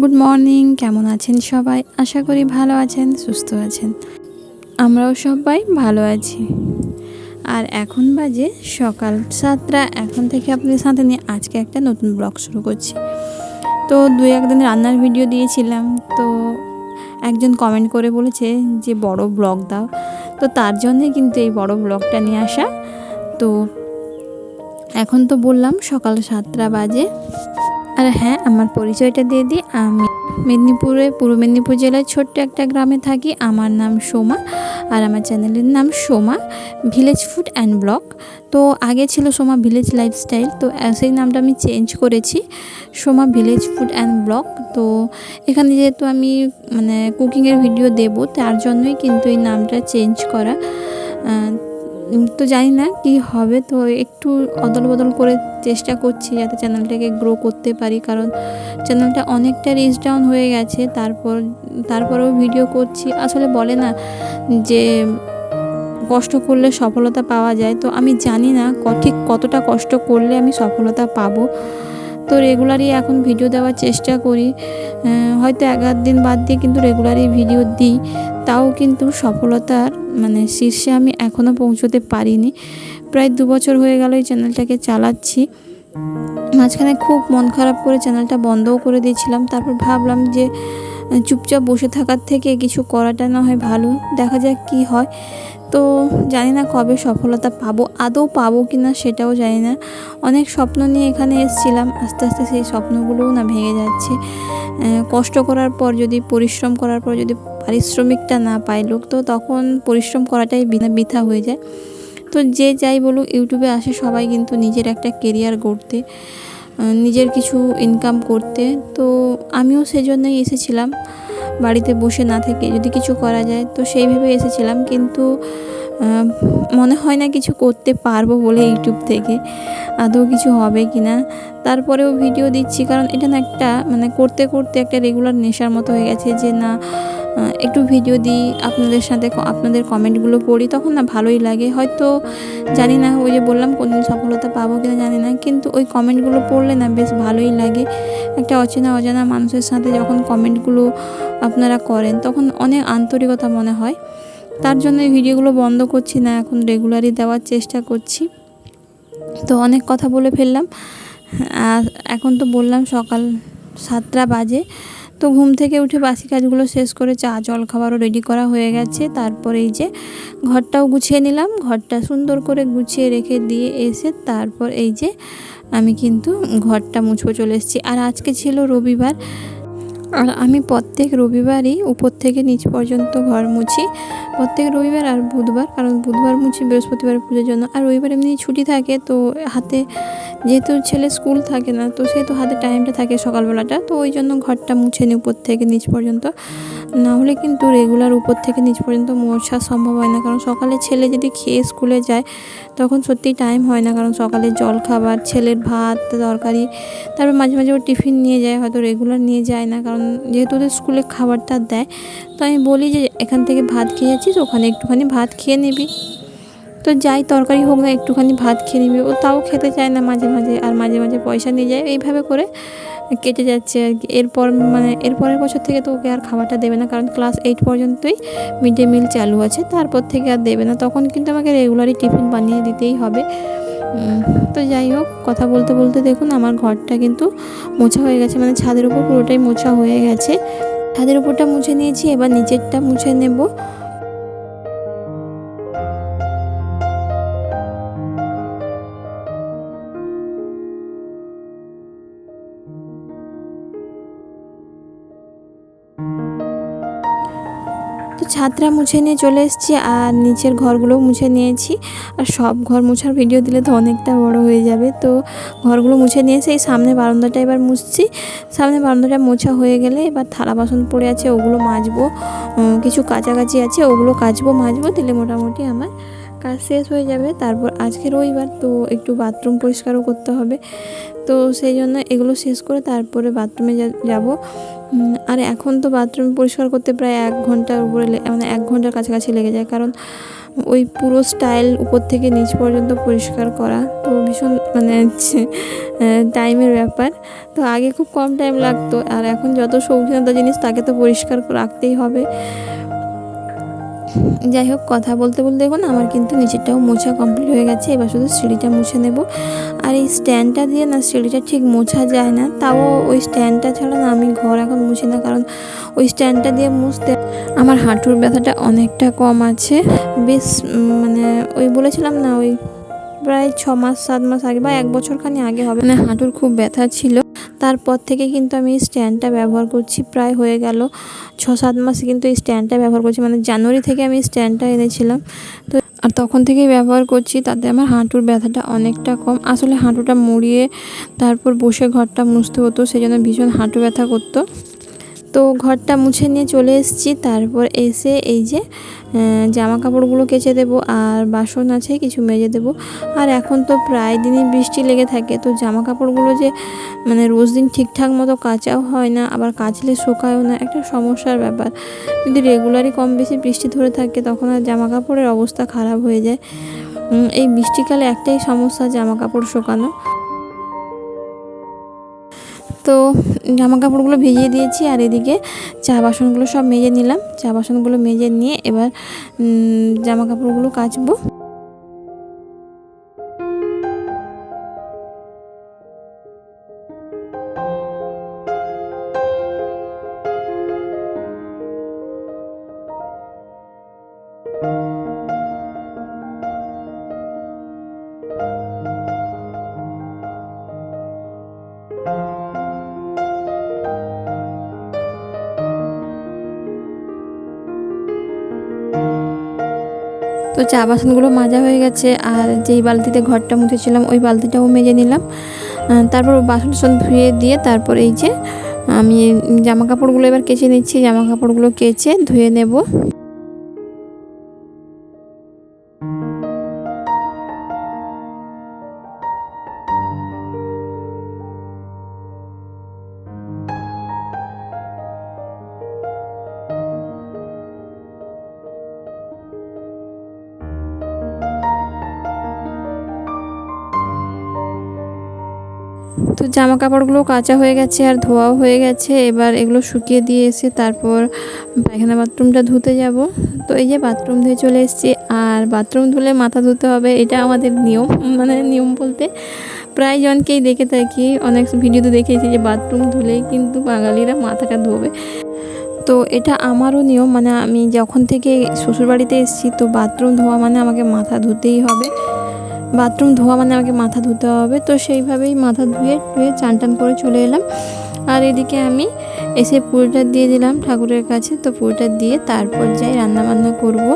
Good morning কেমন আছেন সবাই? আশা করি ভালো আছেন, সুস্থ আছেন। আমরাও সবাই ভালো আছি। আর এখন বাজে সকাল সাতটা। এখন থেকে আপনাদের সাথে নিয়ে আজকে একটা নতুন ব্লগ শুরু করছি। তো দুই একদিন রান্নার ভিডিও দিয়েছিলাম। তো একজন কমেন্ট করে বলেছে যে, বড় ব্লগ দাও। তো তার জন্যে কিন্তু এই বড় ব্লগটা নিয়ে আসা। তো এখন তো বললাম সকাল সাতটা বাজে। আর হ্যাঁ আমার পরিচয়টা দিয়ে দিই। আমি মেদিনীপুরে, পূর্ব মেদিনীপুর জেলার ছোট্ট একটা গ্রামে থাকি। আমার নাম সোমা আর আমার চ্যানেলের নাম Soma village food and blog তো আগে ছিল সোমা ভিলেজ লাইফস্টাইল তো সেই নামটা আমি চেঞ্জ করেছি, Soma village food and blog তো এখানে যেহেতু আমি মানে কুকিংয়ের ভিডিও দেবো, তার জন্যই কিন্তু এই নামটা চেঞ্জ করা। তো জানি না কি হবে। তো একটু অদল বদল করে চেষ্টা করছি যাতে চ্যানেলটাকে গ্রো করতে পারি। কারণ চ্যানেলটা অনেকটা রিচ ডাউন হয়ে গেছে। তারপর, তারপরেও ভিডিও করছি। আসলে বলে না যে কষ্ট করলে সফলতা পাওয়া যায়। তো আমি জানি না ঠিক কতটা কষ্ট করলে আমি সফলতা পাবো। তো রেগুলারই এখন ভিডিও দেওয়ার চেষ্টা করি। হয়তো এক আধ দিন বাদ দিয়ে কিন্তু রেগুলারই ভিডিও দিই। তাও কিন্তু সফলতার মানে শীর্ষে আমি এখনও পৌঁছতে পারিনি। প্রায় দু বছর হয়ে গেল এই চ্যানেলটাকে চালাচ্ছি। মাঝখানে খুব মন খারাপ করে চ্যানেলটা বন্ধও করে দিয়েছিলাম। তারপর ভাবলাম যে, চুপচাপ বসে থাকার থেকে কিছু করাটা না হয় ভালো। দেখা যাক কি হয়। তো জানি না কবে সফলতা পাবো, আদৌ পাবো কি না সেটাও জানি না। অনেক স্বপ্ন নিয়ে এখানে এসেছিলাম, আস্তে আস্তে সেই স্বপ্নগুলোও না ভেঙে যাচ্ছে। কষ্ট করার পর যদি, পরিশ্রম করার পর যদি পারিশ্রমিকটা না পায় লোক, তো তখন পরিশ্রম করাটাই বিনা, বৃথা হয়ে যায়। তো যে যাই বলুক, ইউটিউবে আসে সবাই কিন্তু নিজের একটা কেরিয়ার গড়তে নিজের কিছু ইনকাম করতে। তো আমিও সেজন্যই এসেছিলাম। বাড়িতে বসে না থেকে যদি কিছু করা যায় তো সেই ভেবে এসেছিলাম। কিন্তু মনে হয় না কিছু করতে পারব বলে ইউটিউব থেকে। আদৌ কিছু হবে কি না তারপরেও ভিডিও দিচ্ছি, কারণ এটা না একটা মানে করতে করতে একটা রেগুলার নেশার মতো হয়ে গেছে যে না একটু ভিডিও দিই, আপনাদের সাথে আপনাদের কমেন্টগুলো পড়ি, তখন না ভালোই লাগে। হয়তো জানি না ওই যে বললাম কোনদিন সফলতা পাবো কিনা জানি না, কিন্তু ওই কমেন্টগুলো পড়লে না বেশ ভালোই লাগে। একটা অচেনা অজানা মানুষের সাথে যখন কমেন্টগুলো আপনারা করেন, তখন অনেক আন্তরিকতা মনে হয়। তার জন্য এই ভিডিওগুলো বন্ধ করছি না, এখন রেগুলারই দেওয়ার চেষ্টা করছি। তো অনেক কথা বলে ফেললাম, আর এখন তো বললাম সকাল সাতটা বাজে, তো ঘুম থেকে উঠে বাসি কাজগুলো শেষ করে চা, জল খাবারও রেডি করা হয়ে গেছে। তারপরে এই যে ঘরটাও গুছিয়ে নিলাম, ঘরটা সুন্দর করে গুছিয়ে রেখে দিয়ে এসে তারপর এই যে আমি কিন্তু ঘরটা মুছবো চলে এসেছি। আর আজকে ছিল রবিবার আর আমি প্রত্যেক রবিবারই উপর থেকে নিচ পর্যন্ত ঘর মুছি। প্রত্যেক রবিবার আর বুধবার, কারণ বুধবার মুছি বৃহস্পতিবার পুজোর জন্য। আর রবিবার এমনি ছুটি থাকে, তো হাতে যেহেতু ছেলে স্কুল থাকে না, তো সেহেতু হাতে টাইমটা থাকে সকালবেলাটা। তো ওই জন্য ঘরটা মুছে নিই উপর থেকে নিচ পর্যন্ত। না হলে কিন্তু রেগুলার উপর থেকে নিচ পর্যন্ত মোছা সম্ভব হয় না। কারণ সকালে ছেলে যদি খেয়ে স্কুলে যায়, তখন সত্যিই টাইম হয় না। কারণ সকালে জল খাবার, ছেলের ভাত, তরকারি, তারপর মাঝে মাঝে ও টিফিন নিয়ে যায়, হয়তো রেগুলার নিয়ে যায় না। কারণ যেহেতু ওদের স্কুলে খাবারটা দেয়, তো আমি বলি যে এখান থেকে ভাত খেয়ে যাচ্ছিস ওখানে একটুখানি ভাত খেয়ে নিবি। তো যাই তরকারি হোক না, একটুখানি ভাত খেয়ে নিবি। ও তাও খেতে চায় না মাঝে মাঝে, আর মাঝে মাঝে পয়সা নিয়ে যায়। এইভাবে করে কেটে যাচ্ছে আর কি। এরপর মানে এরপরের বছর থেকে তো ওকে আর খাবারটা দেবে না, কারণ ক্লাস এইট পর্যন্তই মিড ডে মিল চালু আছে। তারপর থেকে আর দেবে না। তখন কিন্তু আমাকে রেগুলারই টিফিন বানিয়ে দিতেই হবে। তো যাই হোক, কথা বলতে বলতে দেখুন আমার ঘরটা কিন্তু মোছা হয়ে গেছে। মানে ছাদের উপর পুরোটাই মোছা হয়ে গেছে। ছাদের উপরটা মুছে নিয়েছি, এবার নিচেরটা মুছে নেব। তো ছাদটা মুছে নিয়ে চলে এসেছি আর নিচের ঘরগুলো মুছে নিয়েছি। আর সব ঘর মুছার ভিডিও দিলে তো অনেকটা বড় হয়ে যাবে। তো ঘরগুলো মুছে নিয়েছে এই সামনে বারান্দাটা এবার মুছছি। সামনে বারান্দাটা মোছা হয়ে গেলে এবার থালা বাসন পড়ে আছে, ওগুলো মাজবো। কিছু কাছাকাছি আছে, ওগুলো কাচবো, মাজবো, দিলে মোটামুটি আমার কাজ শেষ হয়ে যাবে তারপর আজকে রবিবার, তো একটু বাথরুম পরিষ্কারও করতে হবে। তো সেই জন্য এগুলো শেষ করে তারপরে বাথরুমে যাব। আর এখন তো বাথরুম পরিষ্কার করতে প্রায় এক ঘণ্টার উপরে মানে এক ঘণ্টার কাছাকাছি লেগে যায়। কারণ ওই পুরো স্টাইল উপর থেকে নিচ পর্যন্ত পরিষ্কার করা তো ভীষণ মানে টাইমের ব্যাপার। তো আগে খুব কম টাইম লাগতো। আর এখন যত শৌখিনতা জিনিস, তাকে তো পরিষ্কার রাখতেই হবে। যাই হোক, কথা বলতে বলতে দেখুন আমার কিন্তু নিচেরটাও মোছা কমপ্লিট হয়ে গেছে, এবার শুধু সিঁড়িটা মুছে নেব। আর এই স্ট্যান্ডটা দিয়ে না, সিঁড়িটা ঠিক মোছা যায় না, তাও ওই স্ট্যান্ডটা ছাড়া না আমি ঘর এখন মুছি না, কারণ ওই স্ট্যান্ডটা দিয়ে মুছতে আমার হাঁটুর ব্যথাটা অনেকটা কম আছে। বেশ মানে ওই বলেছিলাম না, ওই প্রায় ছ মাস, সাত মাস আগে বা এক বছরখানি আগে হবে। মানে হাঁটুর খুব ব্যথা ছিল। তারপর থেকে কিন্তু আমি এই স্ট্যান্ডটা ব্যবহার করছি, প্রায় হয়ে গেল ছ সাত মাসে কিন্তু এই স্ট্যান্ডটা ব্যবহার করছি মানে জানুয়ারি থেকে আমি স্ট্যান্ডটা এনেছিলাম। তো আর তখন থেকেই ব্যবহার করছি, তাতে আমার হাঁটুর ব্যথাটা অনেকটা কম। আসলে হাঁটুটা মুড়িয়ে তারপর বসে ঘরটা মুছতে হতো সেই জন্য ভীষণ হাঁটু ব্যথা করতো। তো ঘরটা মুছে নিয়ে চলে এসেছি। তারপর এসে এই যে জামা কাপড়গুলো কেচে দেবো আর বাসন আছে, কিছু মেজে দেবো। আর এখন তো প্রায় দিনই বৃষ্টি লেগে থাকে, তো জামা কাপড়গুলো যে মানে রোজ দিন ঠিকঠাক মতো কাচাও হয় না, আবার কাচলে শোকায়ও না, একটা সমস্যার ব্যাপার। যদি রেগুলারই কম বেশি বৃষ্টি ধরে থাকে, তখন আর জামা কাপড়ের অবস্থা খারাপ হয়ে যায়। এই বৃষ্টিকালে একটাই সমস্যা জামা কাপড় শুকানো। তো জামা কাপড়গুলো ভিজিয়ে দিয়েছি আর এদিকে চা বাসনগুলো সব মেজে নিলাম। চা বাসনগুলো মেজে নিয়ে এবার জামা কাপড়গুলো কাচবো। তো চা বাসনগুলো মাজা হয়ে গেছে আর যেই বালতিতে ঘরটা মুছেছিলাম, ওই বালতিটাও মেজে নিলাম। তারপর বাসন টাসন ধুয়ে দিয়ে তারপর এই যে, আমি জামা কাপড়গুলো এবার কেচে নিচ্ছি। জামা কাপড়গুলো কেচে ধুয়ে নেব। তো জামা কাপড়গুলো কাঁচা হয়ে গেছে আর ধোয়াও হয়ে গেছে। এবার এগুলো শুকিয়ে দিয়ে এসে তারপর পায়খানা বাথরুমটা ধুতে যাব। তো এই যে বাথরুম ধুয়ে চলে এসেছি আর বাথরুম ধুলে মাথা ধুতে হবে, এটা আমাদের নিয়ম মানে নিয়ম বলতে। প্রায় জনকেই দেখে থাকি, অনেক ভিডিওতে দেখেছি যে বাথরুম ধুলেই কিন্তু বাঙালিরা মাথাটা ধোবে। তো এটা আমারও নিয়ম মানে আমি যখন থেকে শ্বশুরবাড়িতে এসেছি, তো বাথরুম ধোয়া মানে আমাকে মাথা ধুতেই হবে। বাথরুম ধোয়া মানে আমাকে মাথা ধুতে হবে। তো সেইভাবেই মাথা ধুয়ে ধুয়ে চান টান করে চলে এলাম। আর এদিকে আমি এসে পুরোটা দিয়ে দিলাম ঠাকুরের কাছে। তো পুরোটা দিয়ে তারপর যাই রান্নাবান্না করব।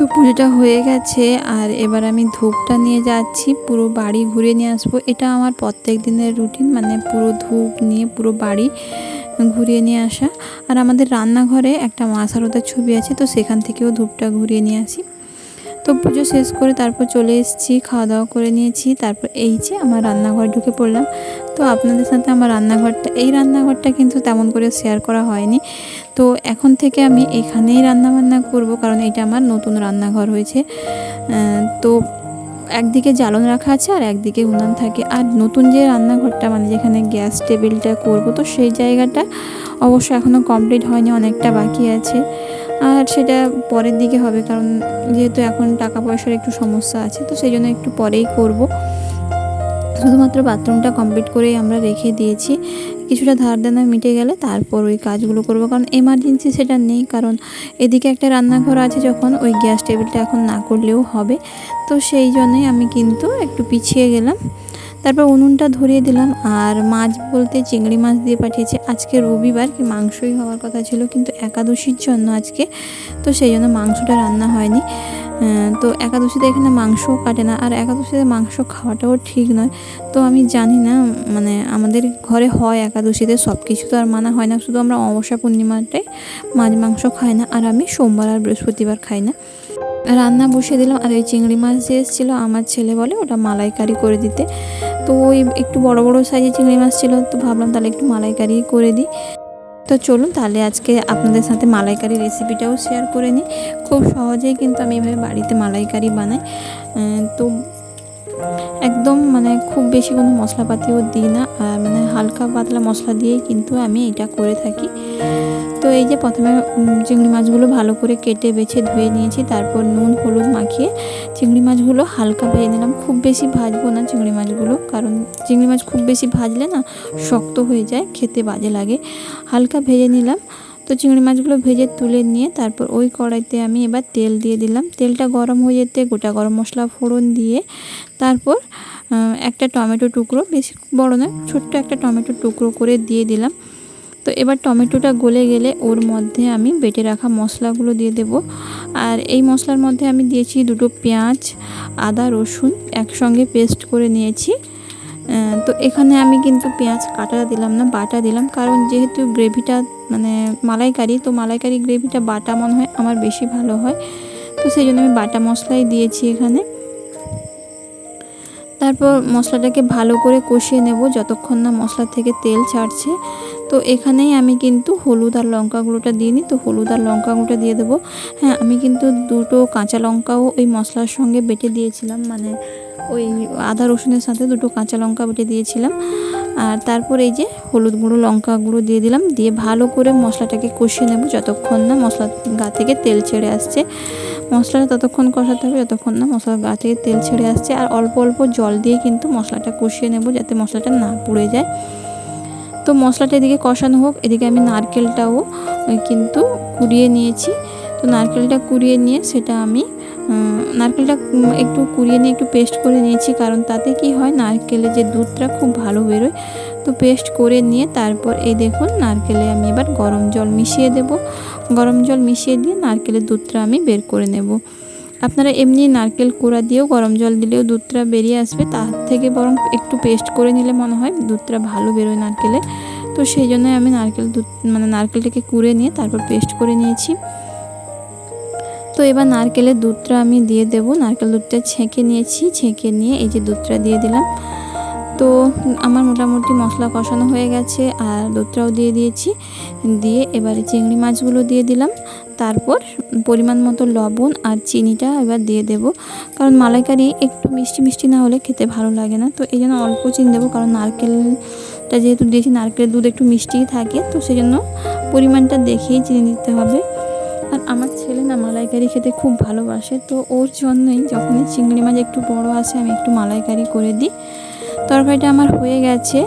তো পুজোটা হয়ে গেছে, আর এবার আমি ধূপটা নিয়ে যাচ্ছি, পুরো বাড়ি ঘুরে নিয়ে আসব। এটা আমার প্রত্যেক দিনের রুটিন মানে পুরো ধূপ নিয়ে পুরো বাড়ি ঘুরিয়ে নিয়ে আসা। আর আমাদের রান্নাঘরে একটা মাসারোদার ছবি আছে, তো সেখান থেকেও ধূপটা ঘুরিয়ে নিয়ে আসি। তো পুজো শেষ করে তারপর চলে এসেছি, খাওয়া দাওয়া করে নিয়েছি। তারপর এই যে আমার রান্নাঘরে ঢুকে পড়লাম। তো আপনাদের সাথে আমার রান্নাঘরটা, এই রান্নাঘরটা কিন্তু তেমন করে শেয়ার করা হয়নি। তো এখন থেকে আমি এখানেই রান্না বান্না করব, কারণ এটা আমার নতুন রান্নাঘর হয়েছে। তো একদিকে জ্বালন রাখা আছে আর একদিকে উনান থাকে। আর নতুন যে রান্নাঘরটা মানে যেখানে গ্যাস টেবিলটা করব, তো সেই জায়গাটা অবশ্য এখনও কমপ্লিট হয়নি, অনেকটা বাকি আছে। আর সেটা পরের দিকে হবে, কারণ যেহেতু এখন টাকা পয়সার একটু সমস্যা আছে, তো সেই জন্য একটু পরেই করব। শুধুমাত্র বাথরুমটা কমপ্লিট করেই আমরা রেখে দিয়েছি। কিছুটা ধার দেনা মিটে গেলে তারপর ওই কাজগুলো করব, কারণ এমার্জেন্সি সেটা নেই, কারণ এদিকে একটা রান্নাঘর আছে যখন ওই গ্যাস টেবিলটা এখন না করলেও হবে। তো সেই জন্যই আমি কিন্তু একটু পিছিয়ে গেলাম। তারপর উনুনটা ধরিয়ে দিলাম আর মাছ বলতে চিংড়ি মাছ দিয়ে পাঠিয়েছে। আজকে রবিবার, কি মাংসই হওয়ার কথা ছিল, কিন্তু একাদশীর জন্য আজকে। তো সেই জন্য মাংসটা রান্না হয়নি। তো একাদশীতে এখানে মাংস কাটে না আর একাদশীতে মাংস খাওয়াটাও ঠিক নয়। তো আমি জানি না মানে আমাদের ঘরে হয় একাদশীতে সব কিছু তো আর মানা হয় না। শুধু আমরা অমাবস্যা পূর্ণিমাটাই মাছ মাংস খাই না আর আমি সোমবার আর বৃহস্পতিবার খাই না। রান্না বসিয়ে দিলাম আর ওই চিংড়ি মাছ যে এসেছিল আমার ছেলে বলে ওটা মালাইকারি করে দিতে। তো ওই একটু বড় বড় সাইজের চিংড়ি মাছ ছিল, তো ভাবলাম তাহলে একটু মালাইকারি করে দিই। তো চলুন তাহলে আজকে আপনাদের সাথে মালাইকারি রেসিপিটাও শেয়ার করে নিই। খুব সহজেই কিন্তু আমি এভাবে বাড়িতে মালাইকারি বানাই। তো একদম মানে খুব বেশি কোনো মশলাপাতিও দিই না, আর মানে হালকা পাতলা মশলা দিয়েই কিন্তু আমি এটা করে থাকি। তো এই যে প্রথমে চিংড়ি মাছগুলো ভালো করে কেটে বেছে ধুয়ে নিয়েছি, তারপর নুন, হলুদ মাখিয়ে চিংড়ি মাছগুলো হালকা ভেজে নিলাম। খুব বেশি ভাজবো না চিংড়ি মাছগুলো, কারণ চিংড়ি মাছ খুব বেশি ভাজলে না শক্ত হয়ে যায়, খেতে বাজে লাগে। হালকা ভেজে নিলাম। তো চিংড়ি মাছগুলো ভেজে তুলে নিয়ে তারপর ওই কড়াইতে আমি এবার তেল দিয়ে দিলাম। তেলটা গরম হয়ে যেতে গোটা গরম মশলা ফোড়ন দিয়ে তারপর একটা টমেটো টুকরো, বেশি বড় নয়, ছোট্ট একটা টমেটো টুকরো করে দিয়ে দিলাম। তো এবার টমেটোটা গলে গেলে ওর মধ্যে আমি বেটে রাখা মশলাগুলো দিয়ে দেব। আর এই মশলার মধ্যে আমি দিয়েছি দুটো পেঁয়াজ, আদা, রসুন একসঙ্গে পেস্ট করে নিয়েছি। তো এখানে আমি কিন্তু পেঁয়াজ কাটা দিলাম না, বাটা দিলাম। কারণ যেহেতু গ্রেভিটা মানে মালাইকারি, তো মালাইকারি গ্রেভিটা বাটা মনে হয় আমার বেশি ভালো হয়। তো সেই জন্য আমি বাটা মশলাই দিয়েছি এখানে। তারপর মশলাটাকে ভালো করে কষিয়ে নেব, যতক্ষণ না মশলা থেকে তেল ছাড়ছে। তো এখানেই আমি কিন্তু হলুদ আর লঙ্কা গুঁড়োটা দিয়ে নিই। তো হলুদ আর লঙ্কা গুঁড়োটা দিয়ে দেবো। হ্যাঁ আমি কিন্তু দুটো কাঁচা লঙ্কাও ওই মশলার সঙ্গে বেটে দিয়েছিলাম। মানে ওই আদা রসুনের সাথে দুটো কাঁচা লঙ্কা বেটে দিয়েছিলাম। আর তারপর এই যে হলুদ গুঁড়ো, লঙ্কা গুঁড়ো দিয়ে দিলাম। দিয়ে ভালো করে মশলাটাকে কষিয়ে নেব যতক্ষণ না মশলা গা থেকে তেল ছেড়ে আসছে। মশলাটা ততক্ষণ কষাতে হবে, যতক্ষণ না মশলার গা থেকে তেল ছেড়ে আসছে। আর অল্প অল্প জল দিয়ে কিন্তু মশলাটা কষিয়ে নেব যাতে মশলাটা না পুড়ে যায়। তো মশলাটা এদিকে কষানো হোক, এদিকে আমি নারকেলটাও কিন্তু কুড়িয়ে নিয়েছি। তো নারকেলটা কুড়িয়ে নিয়ে সেটা আমি নারকেলটা একটু কুড়িয়ে নিয়ে একটু পেস্ট করে নিয়েছি, কারণ তাতে কি হয় নারকেলের যে দুধটা খুব ভালো বেরোয়। তো পেস্ট করে নিয়ে তারপর এই দেখুন, নারকেলে আমি এবার গরম জল মিশিয়ে দেব। গরম জল মিশিয়ে দিয়ে নারকেলের দুধটা আমি বের করে নেব। আপনারা এমনি নারকেল কোড়া দিয়েও গরম জল দিলেও দুধটা বেরিয়ে আসবে, তার থেকে বরং একটু পেস্ট করে নিলে মনে হয় দুধটা ভালো বেরোয় নারকেলে। তো সেই জন্যই আমি নারকেল দুধ মানে নারকেলটাকে কুড়ে নিয়ে তারপর পেস্ট করে নিয়েছি। তো এবার নারকেলের দুধটা আমি দিয়ে দেব, নারকেল দুধটা ছেঁকে নিয়েছি, ছেঁকে নিয়ে এই যে দুধটা দিয়ে দিলাম। তো আমার মোটামুটি মশলা কষানো হয়ে গেছে, আর দুধটাও দিয়ে দিয়েছি। দিয়ে এবারে চিংড়ি মাছগুলো দিয়ে দিলাম। তারপর পরিমাণ মতো লবণ আর চিনিটা এবার দিয়ে দেব। কারণ মালাইকারি একটু মিষ্টি মিষ্টি না হলে খেতে ভালো লাগে না। তো এই জন্য অল্প চিনি দেবো, কারণ নারকেলটা যেহেতু দিয়েছি, নারকেলের দুধ একটু মিষ্টিই থাকে, তো সেই জন্য পরিমাণটা দেখেই চিনি দিতে হবে। আর আমার ছেলে না মালাইকারি খেতে খুব ভালোবাসে, তো ওর জন্যই যখনই চিংড়ি মাছ একটু বড় আসে আমি একটু মালাইকারি করে দিই। তরকারিটা আমার হয়ে গেছে।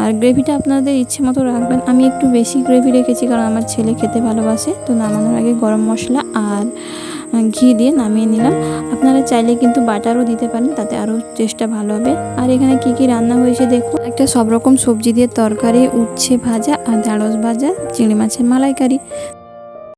আর গ্রেভিটা আপনাদের ইচ্ছে মতো রাখবেন। আমি একটু বেশি গ্রেভি রেখেছি কারণ আমার ছেলে খেতে ভালোবাসে, তো নামানোর আগে গরম মশলা আর ঘি দিয়ে নামিয়ে নিলাম। আপনারা চাইলে কিন্তু বাটারও দিতে পারেন, তাতে আরও চেষ্টা ভালো হবে। আর এখানে কি কি রান্না হয়েছে দেখুন। একটা সব রকম সবজি দিয়ে তরকারি, উচ্ছে ভাজা আর ঢাঁড়স ভাজা, চিংড়ি মাছের মালাইকারি।